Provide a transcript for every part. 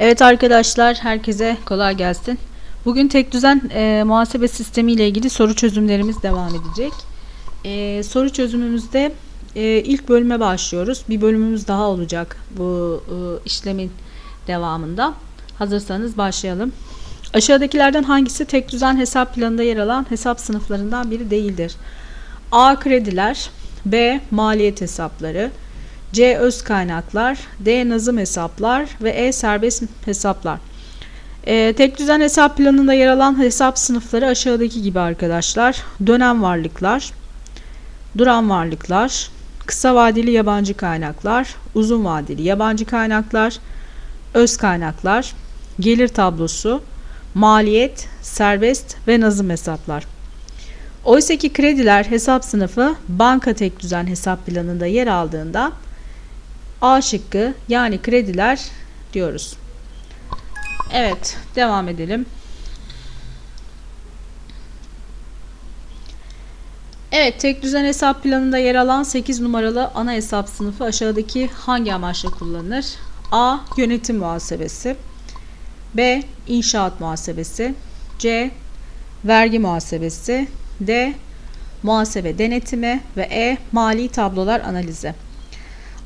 Evet arkadaşlar herkese kolay gelsin. Bugün tek düzen e, muhasebe sistemi ile ilgili soru çözümlerimiz devam edecek. E, soru çözümümüzde e, ilk bölüme başlıyoruz. Bir bölümümüz daha olacak bu e, işlemin devamında. Hazırsanız başlayalım. Aşağıdakilerden hangisi tek düzen hesap planında yer alan hesap sınıflarından biri değildir? A. Krediler B. Maliyet hesapları C. Öz kaynaklar D. Nazım hesaplar ve E. Serbest hesaplar. Ee, tek düzen hesap planında yer alan hesap sınıfları aşağıdaki gibi arkadaşlar. Dönem varlıklar, duran varlıklar, kısa vadeli yabancı kaynaklar, uzun vadeli yabancı kaynaklar, öz kaynaklar, gelir tablosu, maliyet, serbest ve nazım hesaplar. Oysa ki krediler hesap sınıfı banka tek düzen hesap planında yer aldığında A şıkkı yani krediler diyoruz. Evet devam edelim. Evet tek düzen hesap planında yer alan 8 numaralı ana hesap sınıfı aşağıdaki hangi amaçla kullanılır? A. Yönetim muhasebesi B. İnşaat muhasebesi C. Vergi muhasebesi D. Muhasebe denetimi ve E. Mali tablolar analizi.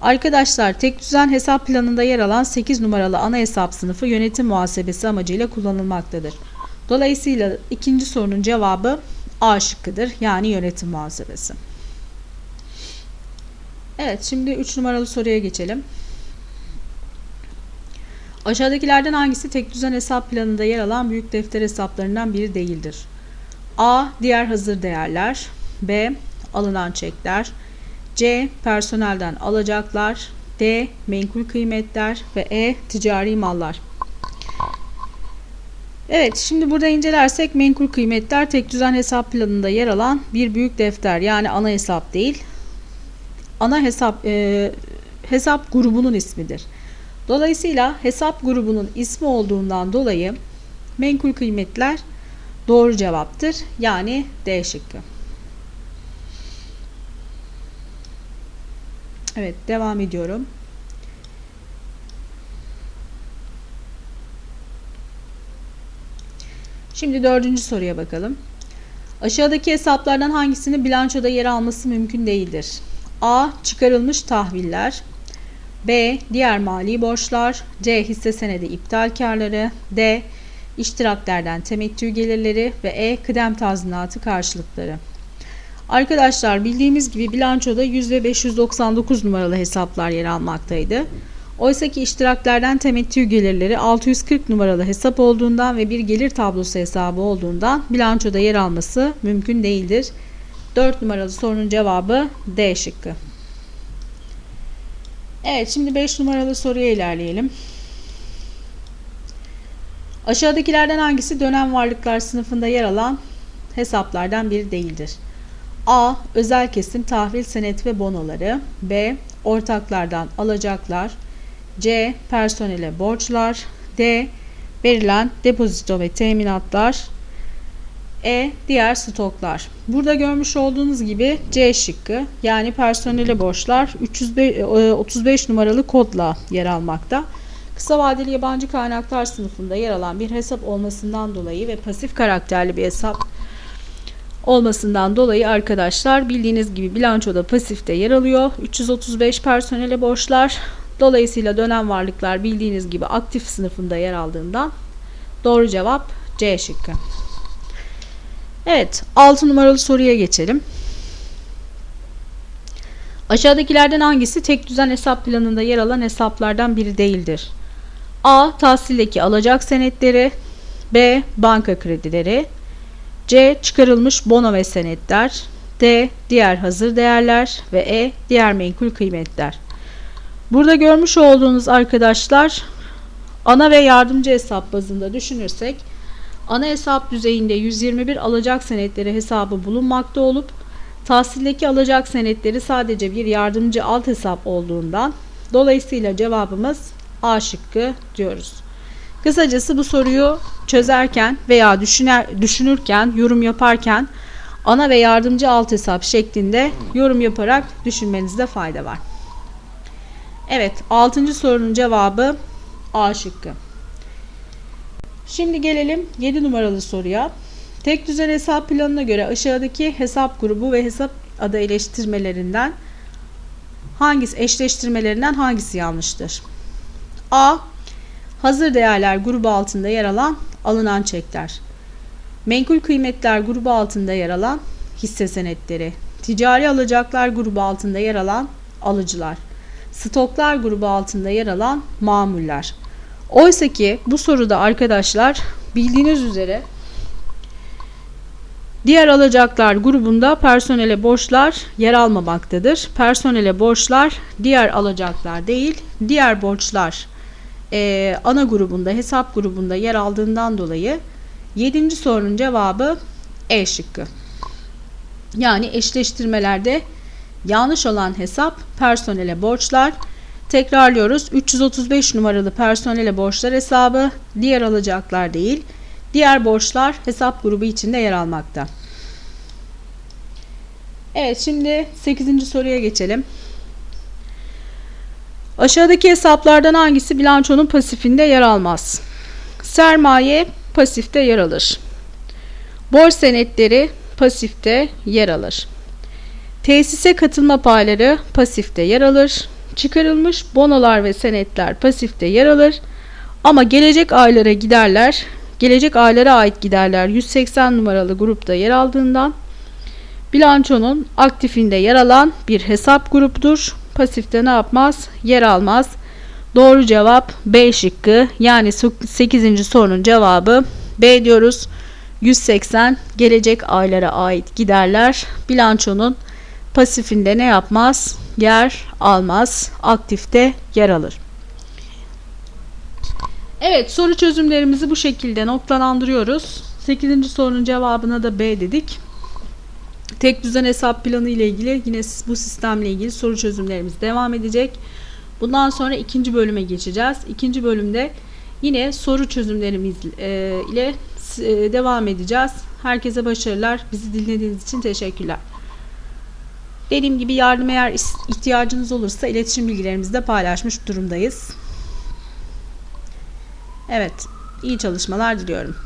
Arkadaşlar tek düzen hesap planında yer alan 8 numaralı ana hesap sınıfı yönetim muhasebesi amacıyla kullanılmaktadır. Dolayısıyla ikinci sorunun cevabı A şıkkıdır. Yani yönetim muhasebesi. Evet şimdi 3 numaralı soruya geçelim. Aşağıdakilerden hangisi tek düzen hesap planında yer alan büyük defter hesaplarından biri değildir? A. Diğer hazır değerler B. Alınan çekler C. Personelden alacaklar D. Menkul kıymetler ve E. Ticari mallar. Evet şimdi burada incelersek menkul kıymetler tek düzen hesap planında yer alan bir büyük defter yani ana hesap değil. Ana hesap e, hesap grubunun ismidir. Dolayısıyla hesap grubunun ismi olduğundan dolayı menkul kıymetler doğru cevaptır. Yani D şıkkı. Evet devam ediyorum. Şimdi dördüncü soruya bakalım. Aşağıdaki hesaplardan hangisinin bilançoda yer alması mümkün değildir? A. Çıkarılmış tahviller B. Diğer mali borçlar C. Hisse senedi iptal karları D. İştiraklerden temettü gelirleri ve E. Kıdem tazminatı karşılıkları. Arkadaşlar bildiğimiz gibi bilançoda 100 ve 599 numaralı hesaplar yer almaktaydı. Oysa ki iştiraklerden temettü gelirleri 640 numaralı hesap olduğundan ve bir gelir tablosu hesabı olduğundan bilançoda yer alması mümkün değildir. 4 numaralı sorunun cevabı D şıkkı. Evet şimdi 5 numaralı soruya ilerleyelim. Aşağıdakilerden hangisi dönem varlıklar sınıfında yer alan hesaplardan biri değildir? A. Özel kesim tahvil senet ve bonoları B. Ortaklardan alacaklar C. Personele borçlar D. Verilen depozito ve teminatlar E. Diğer stoklar. Burada görmüş olduğunuz gibi C şıkkı yani personele borçlar 335 numaralı kodla yer almakta. Kısa vadeli yabancı kaynaklar sınıfında yer alan bir hesap olmasından dolayı ve pasif karakterli bir hesap olmasından dolayı arkadaşlar bildiğiniz gibi bilançoda pasifte yer alıyor. 335 personele borçlar. Dolayısıyla dönem varlıklar bildiğiniz gibi aktif sınıfında yer aldığından doğru cevap C şıkkı. Evet 6 numaralı soruya geçelim. Aşağıdakilerden hangisi tek düzen hesap planında yer alan hesaplardan biri değildir? A. Tahsildeki alacak senetleri B. Banka kredileri C. Çıkarılmış bono ve senetler. D. Diğer hazır değerler ve E. Diğer menkul kıymetler. Burada görmüş olduğunuz arkadaşlar ana ve yardımcı hesap bazında düşünürsek ana hesap düzeyinde 121 alacak senetleri hesabı bulunmakta olup tahsildeki alacak senetleri sadece bir yardımcı alt hesap olduğundan dolayısıyla cevabımız A şıkkı diyoruz. Kısacası bu soruyu çözerken veya düşüner, düşünürken, yorum yaparken ana ve yardımcı alt hesap şeklinde yorum yaparak düşünmenizde fayda var. Evet, 6. sorunun cevabı A şıkkı. Şimdi gelelim 7 numaralı soruya. Tek düzen hesap planına göre aşağıdaki hesap grubu ve hesap adı eleştirmelerinden hangisi eşleştirmelerinden hangisi yanlıştır? A. Hazır değerler grubu altında yer alan alınan çekler. Menkul kıymetler grubu altında yer alan hisse senetleri. Ticari alacaklar grubu altında yer alan alıcılar. Stoklar grubu altında yer alan mamuller. Oysa ki bu soruda arkadaşlar bildiğiniz üzere diğer alacaklar grubunda personele borçlar yer almamaktadır. Personele borçlar diğer alacaklar değil, diğer borçlar e, ana grubunda, hesap grubunda yer aldığından dolayı 7. sorunun cevabı E şıkkı. Yani eşleştirmelerde yanlış olan hesap personele borçlar. Tekrarlıyoruz. 335 numaralı personele borçlar hesabı diğer alacaklar değil. Diğer borçlar hesap grubu içinde yer almakta. Evet şimdi 8. soruya geçelim. Aşağıdaki hesaplardan hangisi bilançonun pasifinde yer almaz? Sermaye pasifte yer alır. Borç senetleri pasifte yer alır. Tesise katılma payları pasifte yer alır. Çıkarılmış bonolar ve senetler pasifte yer alır. Ama gelecek aylara giderler, gelecek aylara ait giderler 180 numaralı grupta yer aldığından bilançonun aktifinde yer alan bir hesap grubudur. Pasifte ne yapmaz? Yer almaz. Doğru cevap B şıkkı. Yani 8. sorunun cevabı B diyoruz. 180 gelecek aylara ait giderler bilançonun pasifinde ne yapmaz? Yer almaz. Aktifte yer alır. Evet soru çözümlerimizi bu şekilde noktalandırıyoruz. 8. sorunun cevabına da B dedik. Tek düzen hesap planı ile ilgili yine bu sistemle ilgili soru çözümlerimiz devam edecek. Bundan sonra ikinci bölüme geçeceğiz. İkinci bölümde yine soru çözümlerimiz e, ile e, devam edeceğiz. Herkese başarılar. Bizi dinlediğiniz için teşekkürler. Dediğim gibi yardım eğer ihtiyacınız olursa iletişim bilgilerimizi de paylaşmış durumdayız. Evet, iyi çalışmalar diliyorum.